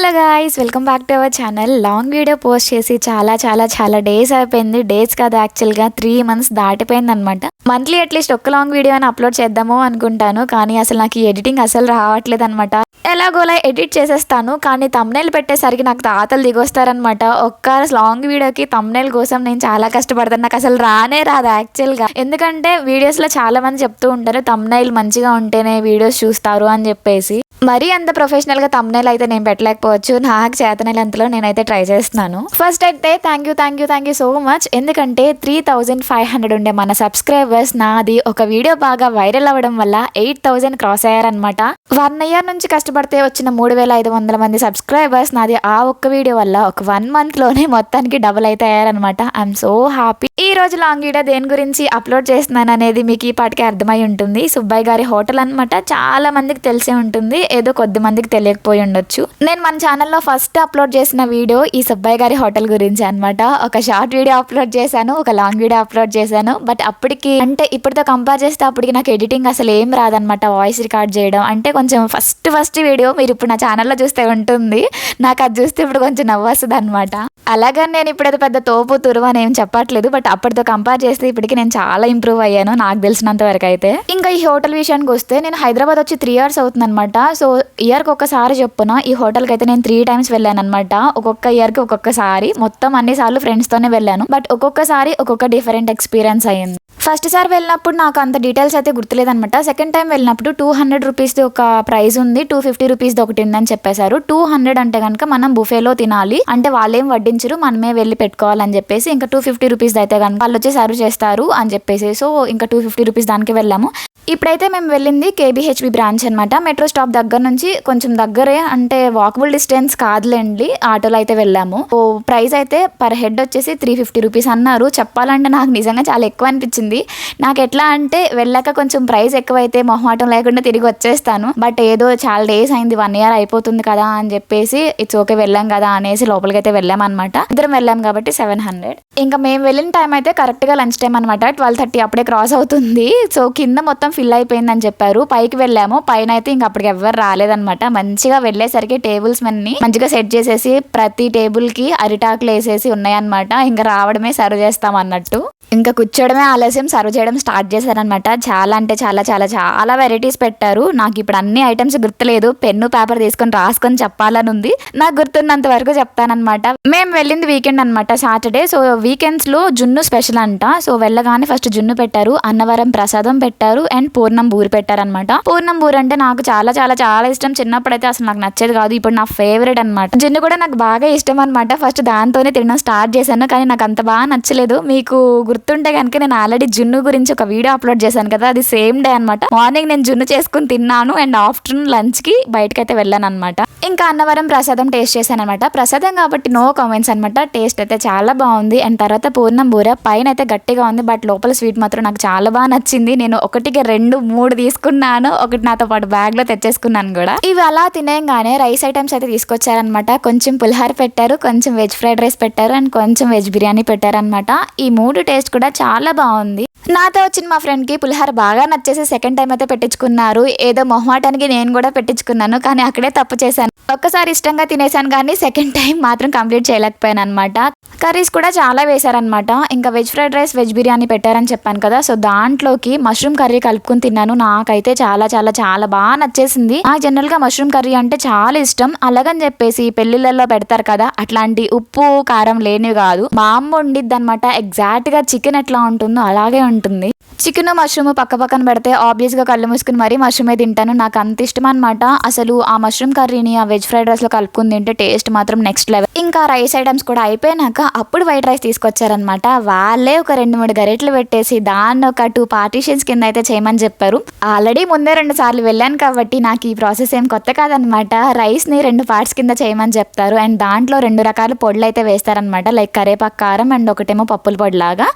Hello guys welcome back to our channel long video post చేసి చాలా చాలా చాలా డేస్ అయిపోయింది. డేస్ కాదు యాక్చువల్గా త్రీ మంత్స్ దాటిపోయింది అనమాట మంత్లీ అట్లీస్ట్ ఒక్క లాంగ్ వీడియో అని అప్లోడ్ చేద్దాము అనుకుంటాను. కానీ అసలు నాకు ఎడిటింగ్ అసలు రావట్లేదు అనమాట ఎలాగోలా ఎడిట్ చేసేస్తాను. కానీ తమ్నైల్ పెట్టేసరికి నాకు తాతలు దిగొస్తారనమాట ఒక్క లాంగ్ వీడియోకి తమ్నైల్ కోసం నేను చాలా కష్టపడతాను. నాకు అసలు రానే రాదు యాక్చువల్గా ఎందుకంటే వీడియోస్లో చాలా మంది చెప్తూ ఉంటారు తమ్నైల్ మంచిగా ఉంటేనే వీడియోస్ చూస్తారు అని చెప్పేసి. మరీ అంత ప్రొఫెషనల్గా తమ్నేల్ అయితే నేను పెట్టలేకపోవచ్చు. నాకు చేతనైల్ అంతలో నేనైతే ట్రై చేస్తున్నాను. ఫస్ట్ అయితే thank you thank you thank you so much ఎందుకంటే త్రీ థౌజండ్ ఫైవ్ హండ్రెడ్ ఉండే మన సబ్స్క్రైబర్స్ నాది ఒక వీడియో బాగా వైరల్ అవ్వడం వల్ల ఎయిట్ థౌజండ్ క్రాస్ అయ్యారనమాట వన్ ఇయర్ నుంచి కష్టపడితే వచ్చిన మూడు వేల ఐదు వందల మంది సబ్స్క్రైబర్స్ నాది ఆ ఒక్క వీడియో వల్ల ఒక వన్ మంత్లోనే మొత్తానికి డబుల్ అయితే అయ్యారనమాట ఐఎమ్ సో హ్యాపీ ఈ రోజు లాంగ్ వీడియో దేని గురించి అప్లోడ్ చేస్తున్నాను అనేది మీకు ఈ పాటికి అర్థమై ఉంటుంది. సుబ్బయ్య గారి హోటల్ అనమాట చాలా మందికి తెలిసే ఉంటుంది. ఏదో కొద్ది మందికి తెలియకపోయి ఉండొచ్చు. నేను మన ఛానల్లో ఫస్ట్ అప్లోడ్ చేసిన వీడియో ఈ సుబ్బయ్య గారి హోటల్ గురించి అన్నమాట. ఒక షార్ట్ వీడియో అప్లోడ్ చేశాను ఒక లాంగ్ వీడియో అప్లోడ్ చేశాను. బట్ అప్పటికి అంటే ఇప్పటితో కంపేర్ చేస్తే అప్పటికి నాకు ఎడిటింగ్ అసలు ఏం రాదనమాట వాయిస్ రికార్డ్ చేయడం. అంటే కొంచెం ఫస్ట్ ఫస్ట్ వీడియో మీరు ఇప్పుడు నా ఛానల్లో చూస్తే ఉంటుంది. నాకు అది చూస్తే ఇప్పుడు కొంచెం నవ్వస్తుంది అనమాట అలాగని నేను ఇప్పుడు అది పెద్ద తోపు తురువు అని ఏం చెప్పట్లేదు. బట్ అప్పటితో కంపేర్ చేస్తే ఇప్పటికి నేను చాలా ఇంప్రూవ్ అయ్యాను నాకు తెలిసినంత వరకు అయితే. ఇంకా ఈ హోటల్ విషయానికి వస్తే నేను హైదరాబాద్ వచ్చి త్రీ ఇయర్స్ అవుతుంది అనమాట సో ఇయర్కి ఒక్కసారి చెప్పున ఈ హోటల్కి అయితే నేను త్రీ టైమ్స్ వెళ్ళాను అనమాట ఒక్కొక్క ఇయర్కి ఒక్కొక్కసారి. మొత్తం అన్ని సార్లు ఫ్రెండ్స్తోనే వెళ్ళాను. బట్ ఒక్కొక్కసారి ఒక్కొక్క డిఫరెంట్ ఎక్స్పీరియన్స్ అయ్యింది. ఫస్ట్ సార్ వెళ్ళినప్పుడు నాకు అంత డీటెయిల్స్ అయితే గుర్తులేదనమాట సెకండ్ టైం వెళ్ళినప్పుడు టూ హండ్రెడ్ రూపీస్ది ఒక ప్రైస్ ఉంది. టూ ఫిఫ్టీ రూపీస్ది ఒకటి ఉందని చెప్పేశారు. టూ హండ్రెడ్ అంటే కనుక మనం బుఫేలో తినాలి. అంటే వాళ్ళేం వడ్డించరు. మనమే వెళ్ళి పెట్టుకోవాలని చెప్పేసి ఇంకా టూ ఫిఫ్టీ రూపీస్ అయితే కనుక వాళ్ళు వచ్చి సర్వ్ చేస్తారు అని చెప్పేసి. సో ఇంకా టూ ఫిఫ్టీ రూపీస్ దానికి వెళ్ళాము. ఇప్పుడైతే మేము వెళ్ళింది కేబిహెచ్బి బ్రాంచ్ అనమాట మెట్రో స్టాప్ దగ్గర నుంచి కొంచెం దగ్గరే అంటే వాకబుల్ డిస్టెన్స్ కాదులేండి ఆటోలో అయితే వెళ్ళాము. ఓ ప్రైస్ అయితే పర్ హెడ్ వచ్చేసి త్రీ ఫిఫ్టీ రూపీస్ అన్నారు. చెప్పాలంటే నాకు నిజంగా చాలా ఎక్కువ అనిపించింది. నాకు ఎట్లా అంటే వెళ్ళాక కొంచెం ప్రైస్ ఎక్కువైతే మొహమాటం లేకుండా తిరిగి వచ్చేస్తాను. బట్ ఏదో చాలా డేస్ అయింది వన్ ఇయర్ అయిపోతుంది కదా అని చెప్పేసి ఇట్స్ ఓకే వెళ్ళాం కదా అనేసి లోపలికి అయితే వెళ్ళాం అనమాట ఇద్దరం వెళ్ళాం కాబట్టి సెవెన్ హండ్రెడ్ ఇంకా మేము వెళ్ళిన టైం అయితే కరెక్ట్గా లంచ్ టైం అనమాట ట్వెల్వ్ థర్టీ అప్పుడే క్రాస్ అవుతుంది. సో కింద మొత్తం ఫిల్ అయిపోయిందని చెప్పారు. పైకి వెళ్ళాము. పైన అయితే ఇంక అప్పటికి ఎవ్వరు రాలేదన్నమాట. మంచిగా వెళ్ళేసరికి టేబుల్స్ మన్ని మంచిగా సెట్ చేసేసి ప్రతి టేబుల్కి అరిటాకులు వేసేసి ఉన్నాయన్నమాట. ఇంకా రావడమే సర్వ్ చేస్తాం అన్నట్టు. ఇంకా కూర్చోడమే ఆలస్యం సర్వ్ చేయడం స్టార్ట్ చేశారనమాట చాలా అంటే చాలా చాలా చాలా వెరైటీస్ పెట్టారు. నాకు ఇప్పుడు అన్ని ఐటమ్స్ గుర్తులేదు. పెన్ను పేపర్ తీసుకొని రాసుకొని చెప్పాలని ఉంది. నాకు గుర్తున్నంత వరకు చెప్తానమాట మేము వెళ్ళింది వీకెండ్ అనమాట సాటర్డే సో వీకెండ్స్లో జున్ను స్పెషల్ అంట. సో వెళ్ళగానే ఫస్ట్ జున్ను పెట్టారు. అన్నవరం ప్రసాదం పెట్టారు. అండ్ పూర్ణం బూరి పెట్టారనమాట పూర్ణం బూరి అంటే నాకు చాలా చాలా చాలా ఇష్టం. చిన్నప్పుడైతే అసలు నాకు నచ్చేది కాదు. ఇప్పుడు నా ఫేవరెట్ అనమాట జున్ను కూడా నాకు బాగా ఇష్టం అనమాట ఫస్ట్ దాంతోనే తినడం స్టార్ట్ చేశాను. కానీ నాకు అంత బాగా నచ్చలేదు. మీకు గుర్తుంటే కనుక నేను ఆల్రెడీ జున్ను గురించి ఒక వీడియో అప్లోడ్ చేశాను కదా అది సేమ్ డే అనమాట మార్నింగ్ నేను జున్ను చేసుకుని తిన్నాను అండ్ ఆఫ్టర్నూన్ లంచ్కి బయటకి అయితే వెళ్ళాను అనమాట ఇంకా అన్నవరం ప్రసాదం టేస్ట్ చేశాను అనమాట ప్రసాదం కాబట్టి నో కామెంట్స్ అనమాట టేస్ట్ అయితే చాలా బాగుంది అండ్ తర్వాత పూర్ణం బూర. పైన అయితే గట్టిగా ఉంది బట్ లోపల స్వీట్ మాత్రం నాకు చాలా బాగా నచ్చింది. నేను ఒకటికి రెండు మూడు తీసుకున్నాను. ఒకటి నాతో పాటు బ్యాగ్లో తెచ్చేసుకున్నాను కూడా. ఇవి అలా తినేయంగానే రైస్ ఐటమ్స్ అయితే తీసుకొచ్చారనమాట కొంచెం పులిహార పెట్టారు కొంచెం వెజ్ ఫ్రైడ్ రైస్ పెట్టారు అండ్ కొంచెం వెజ్ బిర్యానీ పెట్టారనమాట ఈ మూడు టేస్ట్ కూడా చాలా బాగుంది. నాతో వచ్చిన మా ఫ్రెండ్కి పులిహార బాగా నచ్చేసి సెకండ్ టైం అయితే పెట్టించుకున్నారు. ఏదో మొహమాటానికి నేను కూడా పెట్టించుకున్నాను కానీ అక్కడే తప్పు చేశాను. ఒక్కసారి ఇష్టంగా తినేసాను కానీ సెకండ్ టైం మాత్రం కంప్లీట్ చేయలేకపోయాను అనమాట కర్రీస్ కూడా చాలా వేశారనమాట ఇంకా veg fried rice veg biryani పెట్టారని చెప్పాను కదా సో దాంట్లోకి మష్రూమ్ కర్రీ కలుపుకుని తిన్నాను. నాకైతే చాలా చాలా చాలా బాగా నచ్చేసింది. నాకు జనరల్గా మష్రూమ్ కర్రీ అంటే చాలా ఇష్టం. అలాగని చెప్పేసి పెళ్ళిళ్ళల్లో పెడతారు కదా అట్లాంటి ఉప్పు కారం లేనివి కాదు. మా అమ్మ వండిద్ది అనమాట ఎగ్జాక్ట్గా చికెన్ ఎట్లా ఉంటుందో అలాగే ఉంటుంది చికెన్ మష్రూమ్ పక్క పక్కన పెడితే ఆబ్వియస్గా కళ్ళు మూసుకుని మరీ మష్రూమే తింటాను. నాకు అంత ఇష్టం అనమాట అసలు ఆ మష్రూమ్ కర్రీని ఆ వెజ్ ఫ్రైడ్ రైస్లో కలుపుకుని తింటే టేస్ట్ మాత్రం నెక్స్ట్ లెవెల్ ఇంకా రైస్ ఐటమ్స్ కూడా అయిపోయినాక అప్పుడు వైట్ రైస్ తీసుకొచ్చారనమాట వాళ్ళే ఒక రెండు మూడు గరెట్లు పెట్టేసి దాన్ని ఒక టూ పార్టీషన్స్ కింద అయితే చేయమని చెప్పారు. ఆల్రెడీ ముందే రెండు సార్లు వెళ్ళాను కాబట్టి నాకు ఈ ప్రాసెస్ ఏం కొత్త కాదనమాట రైస్ని రెండు పార్ట్స్ కింద చేయమని చెప్తారు. అండ్ దాంట్లో రెండు రకాల పొడులు అయితే వేస్తారనమాట లైక్ కరేపాకు కారం అండ్ ఒకటేమో పప్పుల పొడి లాగా.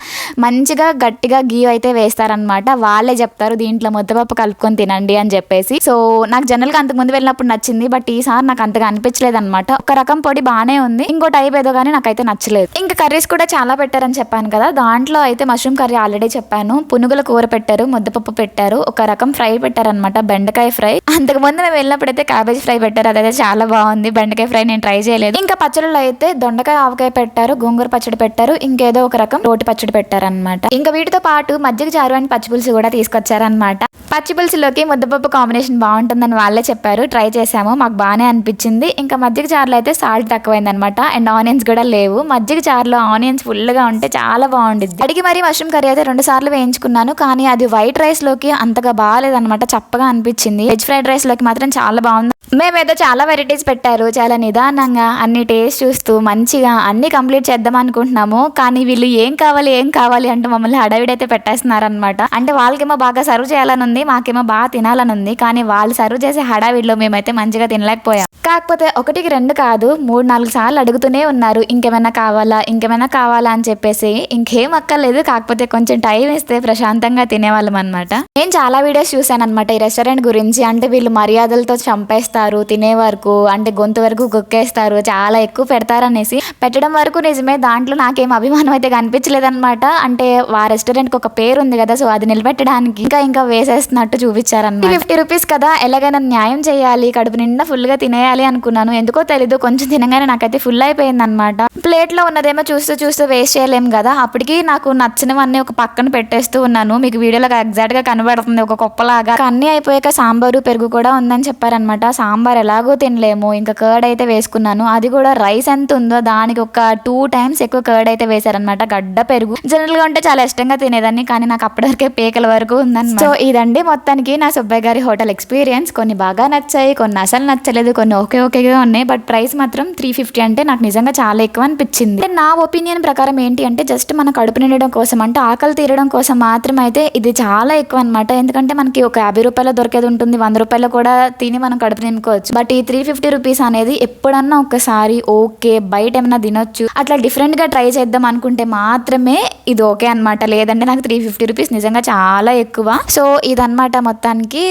మంచిగా గట్టిగా గీ అయితే చేస్తారనమాట వాళ్ళే చెప్తారు దీంట్లో ముద్దపప్పు కలుపుకొని తినండి అని చెప్పేసి. సో నాకు జనరల్గా అంతకు ముందు వెళ్ళినప్పుడు నచ్చింది బట్ ఈసారి నాకు అంతగా అనిపించలేదు అనమాట ఒక రకం పొడి బాగానే ఉంది ఇంకో టైప్ ఏదో కానీ నాకైతే నచ్చలేదు. ఇంకా కర్రీస్ కూడా చాలా పెట్టారని చెప్పాను కదా దాంట్లో అయితే మష్రూమ్ కర్రీ ఆల్రెడీ చెప్పాను. పునుగుల కూర పెట్టారు ముద్దపప్పు పెట్టారు ఒక రకం ఫ్రై పెట్టారనమాట బెండకాయ ఫ్రై. అంతకు ముందు మేము వెళ్ళినప్పుడు అయితే క్యాబేజ్ ఫ్రై పెట్టారు అదైతే చాలా బాగుంది బెండకాయ ఫ్రై నేను ట్రై చేయలేదు. ఇంకా పచ్చడిలో అయితే దొండకాయ ఆవకాయ పెట్టారు గోంగూర పచ్చడి పెట్టారు ఇంకేదో ఒక రకం రోటి పచ్చడి పెట్టారనమాట ఇంకా వీటితో పాటు మజ్జిగ చారు అండ్ పచ్చిపులుసు కూడా తీసుకొచ్చారనమాట పచ్చిపులుసులోకి ముద్దపప్పు కాంబినేషన్ బాగుంటుందని వాళ్ళే చెప్పారు. ట్రై చేసాము మాకు బాగానే అనిపించింది. ఇంకా మజ్జిగ చారులో అయితే సాల్ట్ తక్కువైందనమాట అండ్ ఆనియన్స్ కూడా లేవు. మజ్జిగ చారులో ఆనియన్స్ ఫుల్గా ఉంటే చాలా బాగుండిద్ది. అడిగి మరి మష్రూమ్ కర్రీ అయితే రెండు సార్లు వేయించుకున్నాను. కానీ అది వైట్ రైస్లోకి అంతగా బాగాలేదన్నమాట. చప్పగా అనిపించింది. వెజ్ ఫ్రైడ్ రైస్లోకి మాత్రం చాలా బాగుంది. మేమేదో చాలా వెరైటీస్ పెట్టారు. చాలా నిదానంగా అన్ని టేస్ట్ చూస్తూ మంచిగా అన్ని కంప్లీట్ చేద్దాం అనుకుంటున్నాము. కానీ వీళ్ళు ఏం కావాలి ఏం కావాలి అంటే మమ్మల్ని హడావిడైతే పెట్టేస్తున్నారనమాట అంటే వాళ్ళకేమో బాగా సర్వ్ చేయాలని ఉంది మాకేమో బాగా తినాలని ఉంది కానీ వాళ్ళు సర్వ్ చేసే హడావిడిలో మేమైతే మంచిగా తినలేకపోయాం. కాకపోతే ఒకటికి రెండు కాదు మూడు నాలుగు సార్లు అడుగుతూనే ఉన్నారు ఇంకేమైనా కావాలా ఇంకేమైనా కావాలా అని చెప్పేసి. ఇంకేం అక్కర్లేదు కాకపోతే కొంచెం టైం ఇస్తే ప్రశాంతంగా తినేవాళ్ళం అనమాట నేను చాలా వీడియోస్ చూసాను అనమాట ఈ రెస్టారెంట్ గురించి. అంటే వీళ్ళు మర్యాదలతో చంపేస్తారు తినే వరకు అంటే గొంతు వరకు కుక్కేస్తారు చాలా ఎక్కువ పెడతారనేసి. పెట్టడం వరకు నిజమే దాంట్లో నాకేం అభిమానం అయితే కనిపించలేదన్నమాట. అంటే ఆ రెస్టారెంట్కి ఒక పేరు ఉంది కదా సో అది నిలబెట్టడానికి ఇంకా ఇంకా వేసేస్తున్నట్టు చూపించారన్నమాట. ఫిఫ్టీ రూపీస్ కదా ఎలాగైనా న్యాయం చేయాలి కడుపు నిండా ఫుల్గా తినేయాలి అనుకున్నాను. ఎందుకో తెలీదు కొంచెం తినగానే నాకైతే ఫుల్ అయిపోయింది అనమాట ప్లేట్లో ఉన్నదేమో చూస్తూ చూస్తూ వేస్ట్ చేయలేము కదా అప్పటికి నాకు నచ్చినవన్నీ ఒక పక్కన పెట్టేస్తూ ఉన్నాను. మీకు వీడియోలో ఎగ్జాక్ట్గా కనబడుతుంది ఒక కుప్పలాగా. అన్ని అయిపోయాక సాంబారు పెరుగు కూడా ఉందని చెప్పారనమాట సాంబార్ ఎలాగో తినలేము ఇంకా కర్డ్ అయితే వేసుకున్నాను. అది కూడా రైస్ ఎంత ఉందో దానికి ఒక టూ టైమ్స్ ఎక్కువ కర్డ్ అయితే వేశారనమాట గడ్డ పెరుగు. జనరల్గా ఉంటే చాలా ఇష్టంగా తినేదాన్ని కానీ నాకు అప్పటివరకే పేకల వరకు ఉందన్నమాట. సో ఇదండి మొత్తానికి నా సుబ్బయ్య గారి హోటల్ ఎక్స్పీరియన్స్. కొన్ని బాగా నచ్చాయి కొన్ని అసలు నచ్చలేదు కొన్ని ఓకే ఓకేగా ఉన్నాయి బట్ ప్రైస్ మాత్రం త్రీ ఫిఫ్టీ అంటే నాకు నిజంగా చాలా ఎక్కువ అనిపించింది. నా ఒపీనియన్ ప్రకారం ఏంటి అంటే జస్ట్ మన కడుపు నిండడం కోసం అంటే ఆకలి తీరడం కోసం మాత్రం అయితే ఇది చాలా ఎక్కువ అనమాట ఎందుకంటే మనకి ఒక యాభై రూపాయలు దొరికేది ఉంటుంది వంద రూపాయలు కూడా తిని మనం కడుపు నింపుకోవచ్చు. బట్ ఈ త్రీ ఫిఫ్టీ రూపీస్ అనేది ఎప్పుడన్నా ఒకసారి ఓకే బయట ఏమైనా తినొచ్చు అట్లా డిఫరెంట్గా ట్రై చేద్దాం అనుకుంటే మాత్రమే ఇది ఓకే అనమాట లేదంటే నాకు త్రీ ఫిఫ్టీ రూపీస్ నిజంగా చాలా ఎక్కువ. సో ఇదనమాట మొత్తానికి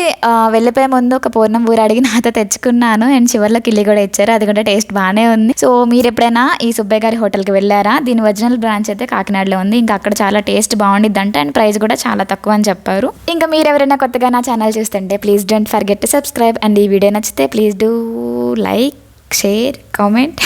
వెళ్ళిపోయే ముందు ఒక పూర్ణం ఊరు అడిగి నాతో తెచ్చుకున్నాను. అండ్ చివరిలో కిల్లి కూడా ఇచ్చారు. అది కూడా టేస్ట్ బాగానే ఉంది. సో మీరు ఎప్పుడైనా ఈ సుబ్బయ్య గారి హోటల్కి వెళ్ళారా? దీని ఒరిజినల్ బ్రాంచ్ అయితే కాకినాడలో ఉంది. ఇంకా అక్కడ చాలా టేస్ట్ బాగుండిద్ది అంట అండ్ ప్రైస్ కూడా చాలా తక్కువ అని చెప్పారు. ఇంకా మీరు ఎవరైనా కొత్తగా నా ఛానల్ చూస్తుంటే please don't forget to subscribe and ఈ వీడియో నచ్చితే please do like share comment